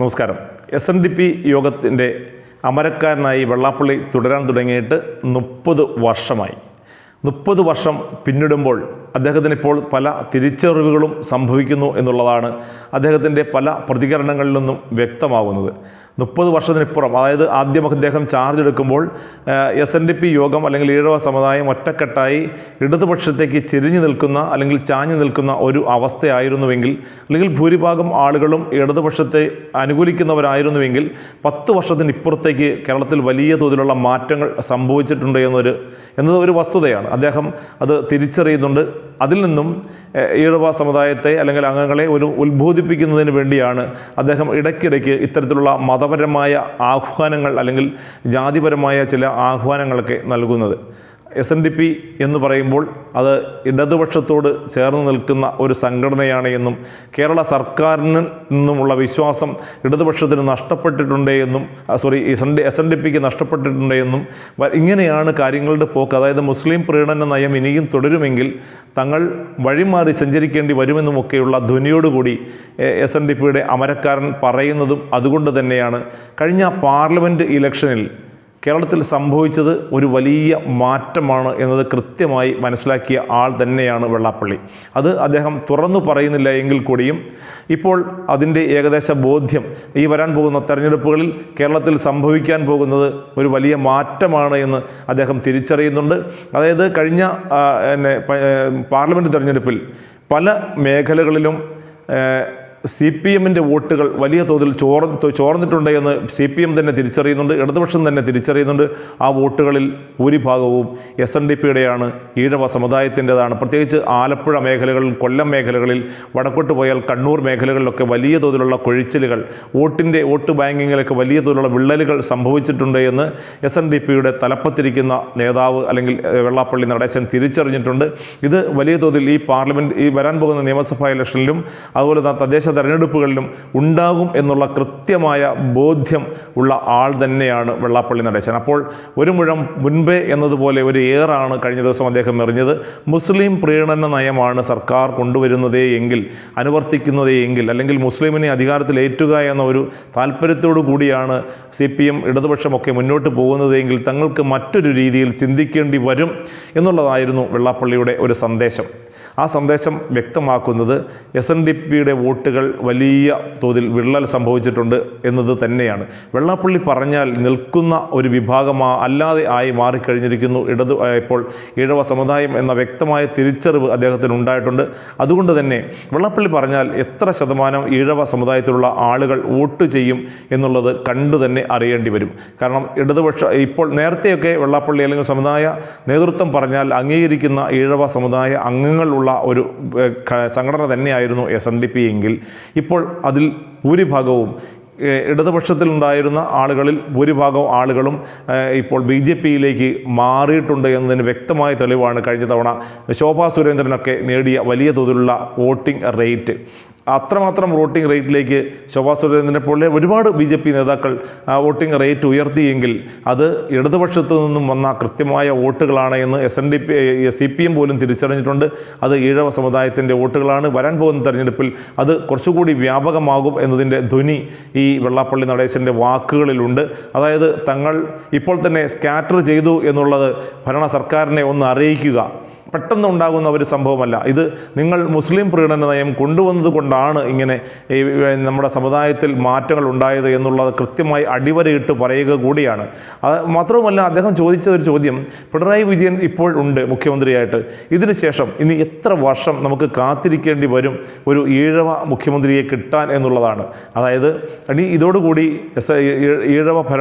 നമസ്കാരം. S N D P യോഗത്തിന്റെ അമരക്കാരനായി വെള്ളാപ്പള്ളി തുടരാൻ തുടങ്ങിയിട്ട് മുപ്പത് വർഷമായി. മുപ്പത് വർഷം പിന്നിടുമ്പോൾ അദ്ദേഹത്തിന് ഇപ്പോൾ പല തിരിച്ചറിവുകളും സംഭവിക്കുന്നു എന്നുള്ളതാണ് അദ്ദേഹത്തിന്റെ പല പ്രതികരണങ്ങളിൽ നിന്നും വ്യക്തമാകുന്നത്. മുപ്പത് വർഷത്തിനിപ്പുറം അതായത് ആദ്യം അദ്ദേഹം ചാർജ് എടുക്കുമ്പോൾ എസ് എൻ ഡി പി യോഗം അല്ലെങ്കിൽ ഈഴവ സമുദായം ഒറ്റക്കെട്ടായി ഇടതുപക്ഷത്തേക്ക് ചെരിഞ്ഞു നിൽക്കുന്ന അല്ലെങ്കിൽ ചാഞ്ഞു നിൽക്കുന്ന ഒരു അവസ്ഥയായിരുന്നുവെങ്കിൽ അല്ലെങ്കിൽ ഭൂരിഭാഗം ആളുകളും ഇടതുപക്ഷത്തെ അനുകൂലിക്കുന്നവരായിരുന്നുവെങ്കിൽ പത്ത് വർഷത്തിനിപ്പുറത്തേക്ക് കേരളത്തിൽ വലിയ തോതിലുള്ള മാറ്റങ്ങൾ സംഭവിച്ചിട്ടുണ്ട് എന്നൊരു എന്നത് ഒരു വസ്തുതയാണ്. അദ്ദേഹം അത് തിരിച്ചറിയുന്നുണ്ട്. അതിൽ നിന്നും ഈഴവ സമുദായത്തെ അല്ലെങ്കിൽ അംഗങ്ങളെ ഒരു ഉത്ബോധിപ്പിക്കുന്നതിന് വേണ്ടിയാണ് അദ്ദേഹം ഇടയ്ക്കിടയ്ക്ക് ഇത്തരത്തിലുള്ള മതപരമായ ആഹ്വാനങ്ങൾ അല്ലെങ്കിൽ ജാതിപരമായ ചില ആഹ്വാനങ്ങളൊക്കെ നൽകുന്നത്. എസ് എൻ ഡി പി എന്ന് പറയുമ്പോൾ അത് ഇടതുപക്ഷത്തോട് ചേർന്ന് നിൽക്കുന്ന ഒരു സംഘടനയാണ് എന്നും കേരള സർക്കാരിന് നിന്നുമുള്ള വിശ്വാസം ഇടതുപക്ഷത്തിന് നഷ്ടപ്പെട്ടിട്ടുണ്ട് എന്നും സോറി എസ് എൻ ഡി പിക്ക് നഷ്ടപ്പെട്ടിട്ടുണ്ട് എന്നും ഇങ്ങനെയാണ് കാര്യങ്ങളുടെ പോക്ക്. അതായത് മുസ്ലിം പ്രീണന നയം ഇനിയും തുടരുമെങ്കിൽ തങ്ങൾ വഴിമാറി സഞ്ചരിക്കേണ്ടി വരുമെന്നുമൊക്കെയുള്ള ധ്വനിയോടുകൂടി എസ് എൻ ഡി പിയുടെ അമരക്കാരൻ പറയുന്നതും അതുകൊണ്ട് തന്നെയാണ്. കഴിഞ്ഞ പാർലമെന്റ് ഇലക്ഷനിൽ കേരളത്തിൽ സംഭവിച്ചത് ഒരു വലിയ മാറ്റമാണ് എന്നത് കൃത്യമായി മനസ്സിലാക്കിയ ആൾ തന്നെയാണ് വെള്ളാപ്പള്ളി. അത് അദ്ദേഹം തുറന്നു പറയുന്നില്ല എങ്കിൽ കൂടിയും ഇപ്പോൾ അതിന്റെ ഏകദേശ ബോധ്യം ഈ വരാൻ പോകുന്ന തെരഞ്ഞെടുപ്പുകളിൽ കേരളത്തിൽ സംഭവിക്കാൻ പോകുന്നത് ഒരു വലിയ മാറ്റമാണ് എന്ന് അദ്ദേഹം തിരിച്ചറിയുന്നുണ്ട്. അതായത് കഴിഞ്ഞ പാർലമെന്റ് തെരഞ്ഞെടുപ്പിൽ പല മേഖലകളിലും സി പി എമ്മിന്റെ വോട്ടുകൾ വലിയ തോതിൽ ചോർ ചോർന്നിട്ടുണ്ട് എന്ന് സി പി എം തന്നെ തിരിച്ചറിയുന്നുണ്ട് ഇടതുപക്ഷം തന്നെ തിരിച്ചറിയുന്നുണ്ട്. ആ വോട്ടുകളിൽ ഭൂരിഭാഗവും എസ് എൻ ഡി പിയുടെയാണ് ഈഴവ സമുദായത്തിന്റെതാണ്. പ്രത്യേകിച്ച് ആലപ്പുഴ മേഖലകളിൽ കൊല്ലം മേഖലകളിൽ വടക്കോട്ട് പോയാൽ കണ്ണൂർ മേഖലകളിലൊക്കെ വലിയ തോതിലുള്ള കൊഴിച്ചിലുകൾ വോട്ടിന്റെ വോട്ട് ബാങ്കിങ്ങിലൊക്കെ വലിയ തോതിലുള്ള വിള്ളലുകൾ സംഭവിച്ചിട്ടുണ്ട് എന്ന് എസ് എൻ ഡി പിയുടെ തലപ്പത്തിരിക്കുന്ന നേതാവ് അല്ലെങ്കിൽ വെള്ളാപ്പള്ളി നടേശൻ തിരിച്ചറിഞ്ഞിട്ടുണ്ട്. ഇത് വലിയ തോതിൽ ഈ പാർലമെന്റ് ഈ വരാൻ പോകുന്ന നിയമസഭാ ഇലക്ഷനിലും അതുപോലെ തന്നെ തദ്ദേശ തെരഞ്ഞെടുപ്പുകളിലും ഉണ്ടാകും എന്നുള്ള കൃത്യമായ ബോധ്യം ഉള്ള ആൾ തന്നെയാണ് വെള്ളാപ്പള്ളി നടേശൻ. അപ്പോൾ ഒരു മുഴം മുൻപേ എന്നതുപോലെ ഒരു ഏറാണ് കഴിഞ്ഞ ദിവസം അദ്ദേഹം എറിഞ്ഞത്. മുസ്ലിം പ്രീണന നയമാണ് സർക്കാർ കൊണ്ടുവരുന്നതേ എങ്കിൽ അനുവർത്തിക്കുന്നതേ എങ്കിൽ അല്ലെങ്കിൽ മുസ്ലിമിനെ അധികാരത്തിലേറ്റുക എന്ന ഒരു താല്പര്യത്തോടു കൂടിയാണ് സി പി എം ഇടതുപക്ഷമൊക്കെ മുന്നോട്ട് പോകുന്നതെങ്കിൽ തങ്ങൾക്ക് മറ്റൊരു രീതിയിൽ ചിന്തിക്കേണ്ടി വരും എന്നുള്ളതായിരുന്നു വെള്ളാപ്പള്ളിയുടെ ഒരു സന്ദേശം. ആ സന്ദേശം വ്യക്തമാക്കുന്നത് എസ് എൻ ഡി പിയുടെ വോട്ടുകൾ വലിയ തോതിൽ വിള്ളൽ സംഭവിച്ചിട്ടുണ്ട് എന്നത് തന്നെയാണ്. വെള്ളാപ്പള്ളി പറഞ്ഞാൽ നിൽക്കുന്ന ഒരു വിഭാഗമാ അല്ലാതെ ആയി മാറിക്കഴിഞ്ഞിരിക്കുന്നു. ഇടതു ഇപ്പോൾ ഈഴവ സമുദായം എന്ന വ്യക്തമായ തിരിച്ചറിവ് അദ്ദേഹത്തിന് ഉണ്ടായിട്ടുണ്ട്. അതുകൊണ്ട് തന്നെ വെള്ളാപ്പള്ളി പറഞ്ഞാൽ എത്ര ശതമാനം ഈഴവ സമുദായത്തിലുള്ള ആളുകൾ വോട്ട് ചെയ്യും എന്നുള്ളത് കണ്ടു തന്നെ അറിയേണ്ടി വരും. കാരണം ഇടതുപക്ഷ ഇപ്പോൾ നേരത്തെയൊക്കെ വെള്ളാപ്പള്ളി അല്ലെങ്കിൽ സമുദായ നേതൃത്വം പറഞ്ഞാൽ അംഗീകരിക്കുന്ന ഈഴവ സമുദായ അംഗങ്ങളുള്ള ഒരു സംഘടന തന്നെയായിരുന്നു എസ് എൻ ഡി പി എങ്കിൽ ഇപ്പോൾ അതിൽ ഭൂരിഭാഗവും ഇടതുപക്ഷത്തിലുണ്ടായിരുന്ന ആളുകളിൽ ഭൂരിഭാഗം ആളുകളും ഇപ്പോൾ ബി ജെ പിയിലേക്ക് മാറിയിട്ടുണ്ട് എന്നതിന് വ്യക്തമായ തെളിവാണ് കഴിഞ്ഞ തവണ ശോഭാ സുരേന്ദ്രനൊക്കെ നേടിയ വലിയ തോതിലുള്ള വോട്ടിംഗ് റേറ്റ്. അത്രമാത്രം വോട്ടിംഗ് റേറ്റിലേക്ക് ശോഭാ സുരേന്ദ്രനെ പോലെ ഒരുപാട് ബി ജെ പി നേതാക്കൾ വോട്ടിംഗ് റേറ്റ് ഉയർത്തിയെങ്കിൽ അത് ഇടതുപക്ഷത്തു നിന്നും വന്ന കൃത്യമായ വോട്ടുകളാണ് എന്ന് S N D P C P M പോലും തിരിച്ചറിഞ്ഞിട്ടുണ്ട്. അത് ഈഴവ സമുദായത്തിന്റെ വോട്ടുകളാണ്. വരാൻ പോകുന്ന തെരഞ്ഞെടുപ്പിൽ അത് കുറച്ചുകൂടി വ്യാപകമാകും എന്നതിന്റെ ധ്വനി ഈ വെള്ളാപ്പള്ളി നടേശന്റെ വാക്കുകളിലുണ്ട്. അതായത് തങ്ങൾ ഇപ്പോൾ തന്നെ സ്കാറ്റർ ചെയ്തു എന്നുള്ളത് ഭരണ സർക്കാരിനെ ഒന്ന് അറിയിക്കുക. പെട്ടെന്ന് ഉണ്ടാകുന്ന ഒരു സംഭവമല്ല. ഇത് നിങ്ങൾ മുസ്ലിം പ്രീണന നയം കൊണ്ടുവന്നത് കൊണ്ടാണ് ഇങ്ങനെ നമ്മുടെ സമുദായത്തിൽ മാറ്റങ്ങൾ ഉണ്ടായത് എന്നുള്ളത് കൃത്യമായി അടിവരയിട്ട് പറയുക കൂടിയാണ്. അത് മാത്രവുമല്ല അദ്ദേഹം ചോദിച്ച ഒരു ചോദ്യം പിണറായി വിജയൻ ഇപ്പോൾ ഉണ്ട് മുഖ്യമന്ത്രിയായിട്ട്. ഇതിന് ശേഷം ഇനി എത്ര വർഷം നമുക്ക് കാത്തിരിക്കേണ്ടി വരും ഒരു ഈഴവ മുഖ്യമന്ത്രിയെ കിട്ടാൻ എന്നുള്ളതാണ്. അതായത് ഇനി ഇതോടുകൂടി എസ് ഈഴവ ഭര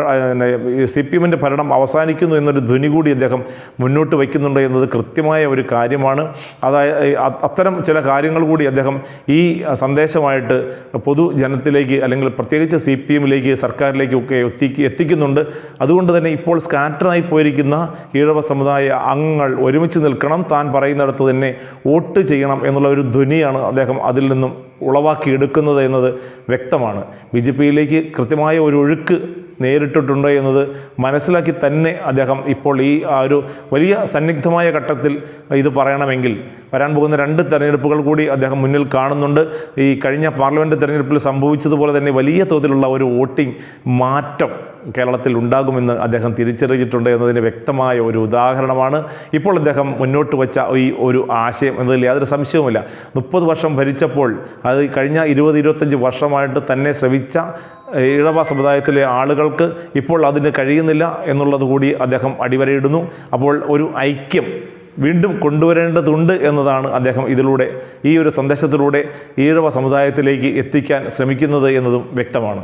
സി പി എമ്മിന്റെ ഭരണം അവസാനിക്കുന്നു എന്നൊരു ധ്വനി കൂടി അദ്ദേഹം മുന്നോട്ട് വയ്ക്കുന്നുണ്ട് എന്നത് കൃത്യമായ ഒരു കാര്യമാണ്. അതായത് അത്തരം ചില കാര്യങ്ങൾ കൂടി അദ്ദേഹം ഈ സന്ദേശമായിട്ട് പൊതുജനത്തിലേക്ക് അല്ലെങ്കിൽ പ്രത്യേകിച്ച് സി പി എമ്മിലേക്ക് സർക്കാരിലേക്കൊക്കെ എത്തിക്ക് എത്തിക്കുന്നുണ്ട്. അതുകൊണ്ട് തന്നെ ഇപ്പോൾ സ്കാറ്ററായി പോയിരിക്കുന്ന ഈഴവ സമുദായ അംഗങ്ങൾ ഒരുമിച്ച് നിൽക്കണം. താൻ പറയുന്നിടത്ത് തന്നെ വോട്ട് ചെയ്യണം എന്നുള്ള ഒരു ധ്വനിയാണ് അദ്ദേഹം അതിൽ നിന്നും ഉളവാക്കിയെടുക്കുന്നത് എന്നത് വ്യക്തമാണ്. ബി ജെ പിയിലേക്ക് കൃത്യമായ ഒരു ഒഴുക്ക് നേരിട്ടിട്ടുണ്ട് എന്നത് മനസ്സിലാക്കി തന്നെ അദ്ദേഹം ഇപ്പോൾ ഈ ആ ഒരു വലിയ സന്നിഗ്ധമായ ഘട്ടത്തിൽ ഇത് പറയണമെങ്കിൽ വരാൻ പോകുന്ന രണ്ട് തെരഞ്ഞെടുപ്പുകൾ കൂടി അദ്ദേഹം മുന്നിൽ കാണുന്നുണ്ട്. ഈ കഴിഞ്ഞ പാർലമെന്റ് തെരഞ്ഞെടുപ്പിൽ സംഭവിച്ചതുപോലെ തന്നെ വലിയ തോതിലുള്ള ഒരു വോട്ടിംഗ് മാറ്റം കേരളത്തിൽ ഉണ്ടാകുമെന്ന് അദ്ദേഹം തിരിച്ചറിഞ്ഞിട്ടുണ്ട് എന്നതിന് വ്യക്തമായ ഒരു ഉദാഹരണമാണ് ഇപ്പോൾ അദ്ദേഹം മുന്നോട്ട് വെച്ച ഈ ഒരു ആശയം എന്നതിൽ യാതൊരു സംശയവുമില്ല. മുപ്പത് വർഷം ഭരിച്ചപ്പോൾ അത് കഴിഞ്ഞ ഇരുപത് ഇരുപത്തഞ്ച് വർഷമായിട്ട് തന്നെ ശ്രമിച്ച ഇഴവ സമുദായത്തിലെ ആളുകൾക്ക് ഇപ്പോൾ അതിന് കഴിയുന്നില്ല എന്നുള്ളത് കൂടി അദ്ദേഹം അടിവരയിടുന്നു. അപ്പോൾ ഒരു ഐക്യം വീണ്ടും കൊണ്ടുവരേണ്ടതുണ്ട് എന്നതാണ് അദ്ദേഹം ഇതിലൂടെ ഈ ഒരു സന്ദേശത്തിലൂടെ ഈഴവ സമുദായത്തിലേക്ക് എത്തിക്കാൻ ശ്രമിക്കുന്നത് എന്നതും വ്യക്തമാണ്.